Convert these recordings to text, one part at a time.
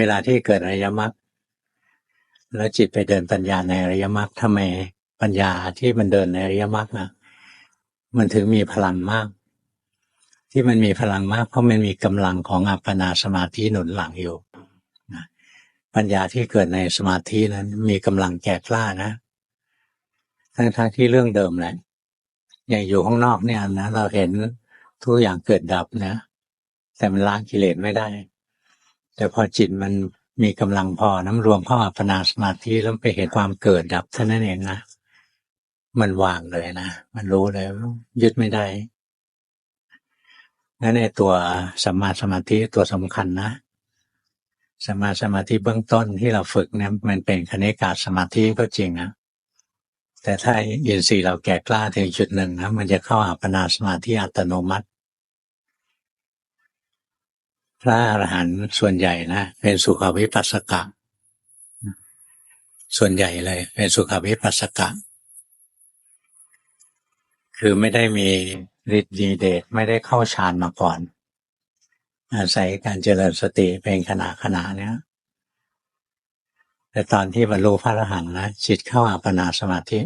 เวลาที่เกิดอริยมรรคแล้วจิตไปเดินปัญญาในอริยมรรคทำไมปัญญาที่มันเดินในอริยมรรคนะมันถึงมีพลังมาก ที่มันมีพลังมาก เพราะมันมีกำลังของอัปปนาสมาธิหนุนหลังอยู่นะปัญญาที่เกิดในสมาธินั้น มีกำลังแก่กล้านะ ทั้งๆที่เรื่องเดิมแหละอย่างอยู่ข้างนอกเนี่ยนะเราเห็นทุกอย่างเกิดดับนะ แต่มันล้างกิเลสไม่ได้ แต่พอจิตมันมีกำลังพอน้ำรวมเข้าอัปปนาสมาธิแล้วไปเห็นความเกิดดับเท่านั้นเองนะ มันวางเลยนะ มันรู้เลยว่ายึดไม่ได้นั่นในตัวสัมมาสมาธิตัวสำคัญนะสมมาสมาธิเบื้องต้นที่เราฝึกเนี่ยมันเป็นคณิกาสมาธิก็จริงนะแต่ถ้าอินทรีย์เราแก่กล้าถึงจุดหนึ่งนะมันจะเข้าอัปปนาสมาธิอัตโนมัติ พระอรหันต์ส่วนใหญ่นะเป็นสุขวิปัสสกะ ส่วนใหญ่เลย เป็นสุขวิปัสสกะ คือไม่ได้มีฤทธิ์ดีเดชไม่ได้เข้าฌานมาก่อน อาศัยการเจริญสติเป็นขณะขณะเนี้ยแต่ตอนที่บรรลุพระอรหันต์นะจิตเข้าอัปปนาสมาธิ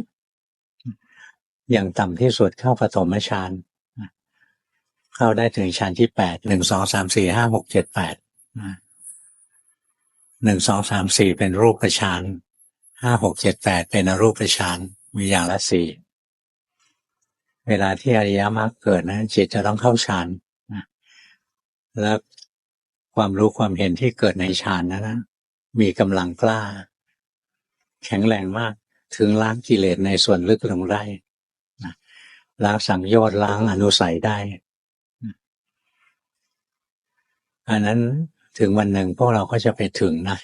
อย่างต่ำที่สุดเข้าปฐมฌาน เข้าได้ถึงฌานที่แปดหนึ่งสองสามสี่ห้าหกเจ็ดแปดหนึ่งสองสามสี่เป็นรูปฌานห้าหกเจ็ดแปดเป็นอรูปฌานมีอย่างละสี่เวลาที่อริยมรรคเกิดนะจิตจะต้องเข้าฌานแล้วความรู้ความเห็นที่เกิดในฌานนั้นนะมีกำลังกล้า แข็งแรงมากถึงล้างกิเลสในส่วนลึกลงได้ล้างสังโยชน์ล้างอนุสัยได้ อันนั้นถึงวันหนึ่งพวกเราก็จะไปถึงนะ